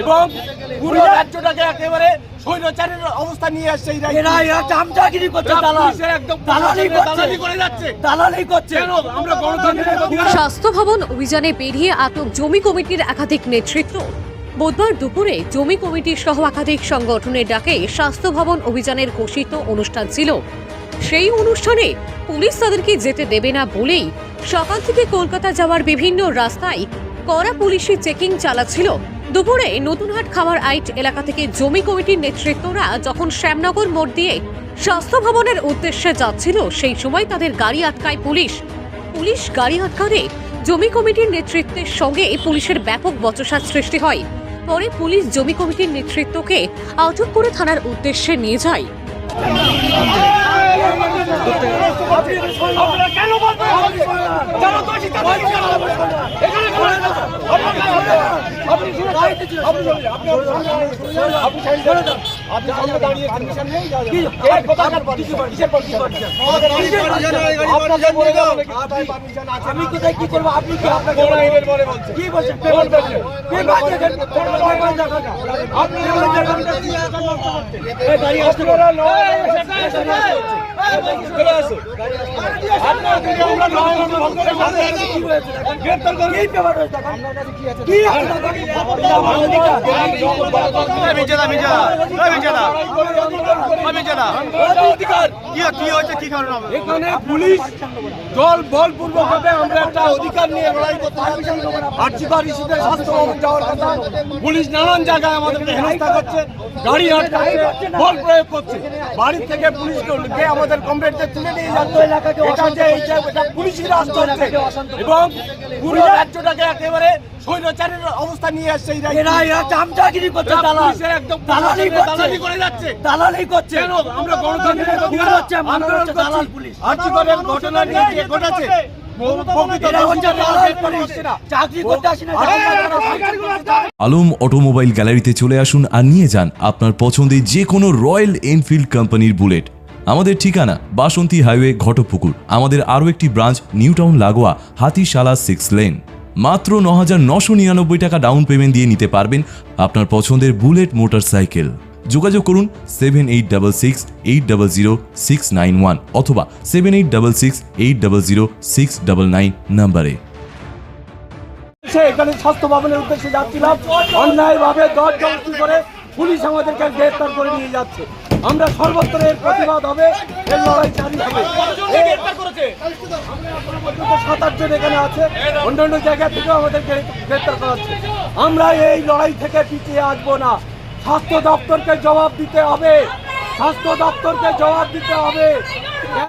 এবং পুরো রাজ্যটাকে একেবারে স্বৈরাচারের অবস্থা নিয়ে আসছে এরা চামচাগিরি করছে দালাল করছে। আমরা স্বাস্থ্য ভবন অভিযানে বেরিয়ে আটক জমি কমিটির একাধিক নেতৃত্ব বুধবার দুপুরে জমি কমিটির সহ একাধিক সংগঠনের ডাকে স্বাস্থ্য ভবন অভিযানের ঘোষিত অনুষ্ঠান ছিল। সেই অনুষ্ঠানে পুলিশ তাদেরকে যেতে দেবে না বলেই সকাল থেকে কলকাতা যাওয়ার বিভিন্ন রাস্তায় কড়া পুলিশি চেকিং চালাচ্ছিল। দুপুরে নতুনহাট খামার আইট এলাকা থেকে জমি কমিটির নেতৃত্বরা যখন শ্যামনগর মোড় দিয়ে স্বাস্থ্য ভবনের উদ্দেশ্যে যাচ্ছিল, সেই সময় তাদের গাড়ি আটকায় পুলিশ। পুলিশ গাড়ি আটকালে জমি কমিটির নেতৃত্বের সঙ্গে পুলিশের ব্যাপক বচসার সৃষ্টি হয়। পরে পুলিশ জমি কমিটির নেতৃত্বকে আটক করে থানার উদ্দেশ্যে নিয়ে যায়। আপনি আমি কোথায় কি করব? আপনি কি আপনাকে বলছেন? আপনি এখানে পুলিশ জল বলপূর্বক ভাবে আমরা একটা অধিকার নিয়ে লড়াই করতে ইস্যুতে স্বাস্থ্য যাওয়ার কথা। পুলিশ নানান জায়গায় আমাদেরকে হেনস্থা করছে গাড়ি আটকাচ্ছে বল প্রয়োগ করছে। বাড়ি থেকে পুলিশকে আমাদের কমপ্লেন্টে তুলে নিয়ে যাচ্ছে এটা যে এই যে এটা হচ্ছে এবং পুরো রাজ্যটাকে একেবারে স্বৈরাচারের অবস্থা নিয়ে আসছে এই রাজ্যে। এরা এরা চামচাগিরি করছে দালাল। একদম দালালি দালালি করে যাচ্ছে। দালালি করছে। কেন? আমরা গণতন্ত্রের অধিকার হচ্ছে হচ্ছে দালাল পুলিশ। ঘটনা নিয়ে যে ঘটেছে আলম অটোমোবাইল গ্যালারিতে চলে আসুন আর নিয়ে যান আপনার পছন্দের যে কোনো রয়্যাল এনফিল্ড কোম্পানির বুলেট। আমাদের ঠিকানা বাসন্তী হাইওয়ে ঘটপুকুর। আমাদের আরও একটি ব্রাঞ্চ নিউ টাউন লাগোয়া, হাতিশালা সিক্স লেন। মাত্র ন হাজার নশো নিরানব্বই টাকা ডাউন পেমেন্ট দিয়ে নিতে পারবেন আপনার পছন্দের বুলেট মোটর সাইকেল যোগাযোগ করুন seven eight double six eight double zero six nine one অথবা seven eight double six eight double zero six double nine নাম্বারে। এখানে স্বাস্থ্য ভবনের উদ্দেশ্যে যাচ্ছিলাম। অন্যায় ভাবে করে পুলিশ আমাদেরকে গ্রেফতার করে নিয়ে যাচ্ছে। আমরা সর্বত্র এর প্রতিবাদ হবে এর লড়াই জারি হবে সাত আটজন এখানে আছে। অন্যান্য জায়গা থেকেও আমাদেরকে গ্রেপ্তার করা হচ্ছে। আমরা এই লড়াই থেকে পিছিয়ে আসব না। স্বাস্থ্য দপ্তরকে জবাব দিতে হবে। স্বাস্থ্য দপ্তরকে জবাব দিতে হবে।